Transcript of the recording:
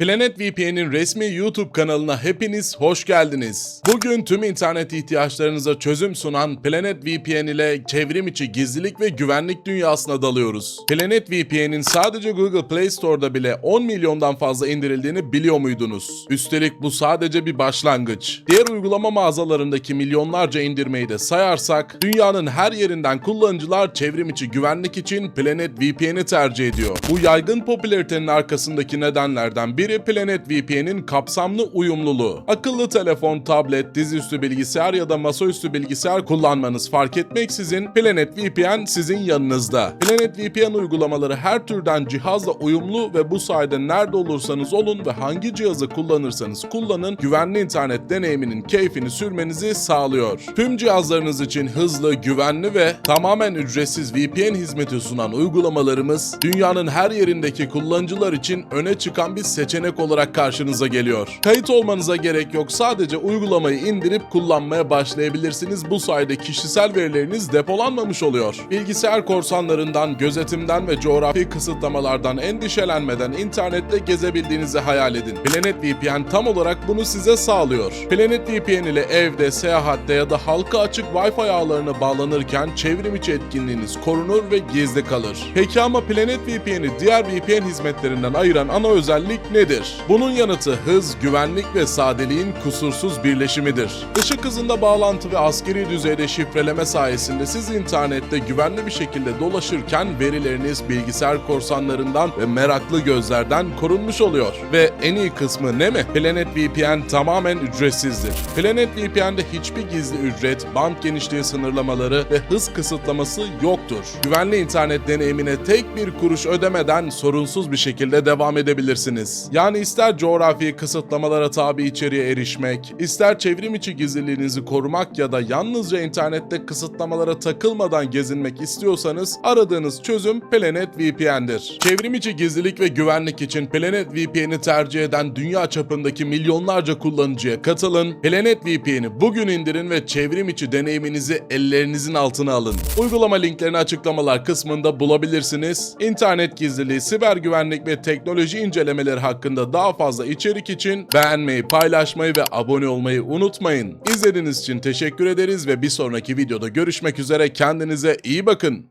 Planet VPN'in resmi YouTube kanalına hepiniz hoş geldiniz. Bugün tüm internet ihtiyaçlarınıza çözüm sunan Planet VPN ile çevrim içi gizlilik ve güvenlik dünyasına dalıyoruz. Planet VPN'in sadece Google Play Store'da bile 10 milyondan fazla indirildiğini biliyor muydunuz? Üstelik bu sadece bir başlangıç. Diğer uygulama mağazalarındaki milyonlarca indirmeyi de sayarsak, dünyanın her yerinden kullanıcılar çevrim içi güvenlik için Planet VPN'i tercih ediyor. Bu yaygın popülaritenin arkasındaki nedenlerden biri Planet VPN'in kapsamlı uyumluluğu. Akıllı telefon, tablet, dizüstü bilgisayar ya da masaüstü bilgisayar kullanmanız fark etmeksizin Planet VPN sizin yanınızda. Planet VPN uygulamaları her türden cihazla uyumlu ve bu sayede nerede olursanız olun ve hangi cihazı kullanırsanız kullanın güvenli internet deneyiminin keyfini sürmenizi sağlıyor. Tüm cihazlarınız için hızlı, güvenli ve tamamen ücretsiz VPN hizmeti sunan uygulamalarımız dünyanın her yerindeki kullanıcılar için öne çıkan bir seçenek olarak karşınıza geliyor. Kayıt olmanıza gerek yok. Sadece uygulamayı indirip kullanmaya başlayabilirsiniz. Bu sayede kişisel verileriniz depolanmamış oluyor. Bilgisayar korsanlarından, gözetimden ve coğrafi kısıtlamalardan endişelenmeden internette gezebildiğinizi hayal edin. Planet VPN tam olarak bunu size sağlıyor. Planet VPN ile evde, seyahatte ya da halka açık Wi-Fi ağlarına bağlanırken çevrim içi etkinliğiniz korunur ve gizli kalır. Peki ama Planet VPN'i diğer VPN hizmetlerinden ayıran ana özellik nedir? Bunun yanıtı hız, güvenlik ve sadeliğin kusursuz birleşimidir. Işık hızında bağlantı ve askeri düzeyde şifreleme sayesinde siz internette güvenli bir şekilde dolaşırken verileriniz bilgisayar korsanlarından ve meraklı gözlerden korunmuş oluyor. Ve en iyi kısmı ne mi? Planet VPN tamamen ücretsizdir. Planet VPN'de hiçbir gizli ücret, band genişliği sınırlamaları ve hız kısıtlaması yoktur. Güvenli internet deneyimine tek bir kuruş ödemeden sorunsuz bir şekilde devam edebilirsiniz. Yani ister coğrafi kısıtlamalara tabi içeriye erişmek, ister çevrim içi gizliliğinizi korumak ya da yalnızca internette kısıtlamalara takılmadan gezinmek istiyorsanız aradığınız çözüm Planet VPN'dir. Çevrim içi gizlilik ve güvenlik için Planet VPN'i tercih eden dünya çapındaki milyonlarca kullanıcıya katılın. Planet VPN'i bugün indirin ve çevrim içi deneyiminizi ellerinizin altına alın. Uygulama linklerini açıklamalar kısmında bulabilirsiniz. İnternet gizliliği, siber güvenlik ve teknoloji incelemeleri hakkında daha fazla içerik için beğenmeyi, paylaşmayı ve abone olmayı unutmayın. İzlediğiniz için teşekkür ederiz ve bir sonraki videoda görüşmek üzere. Kendinize iyi bakın.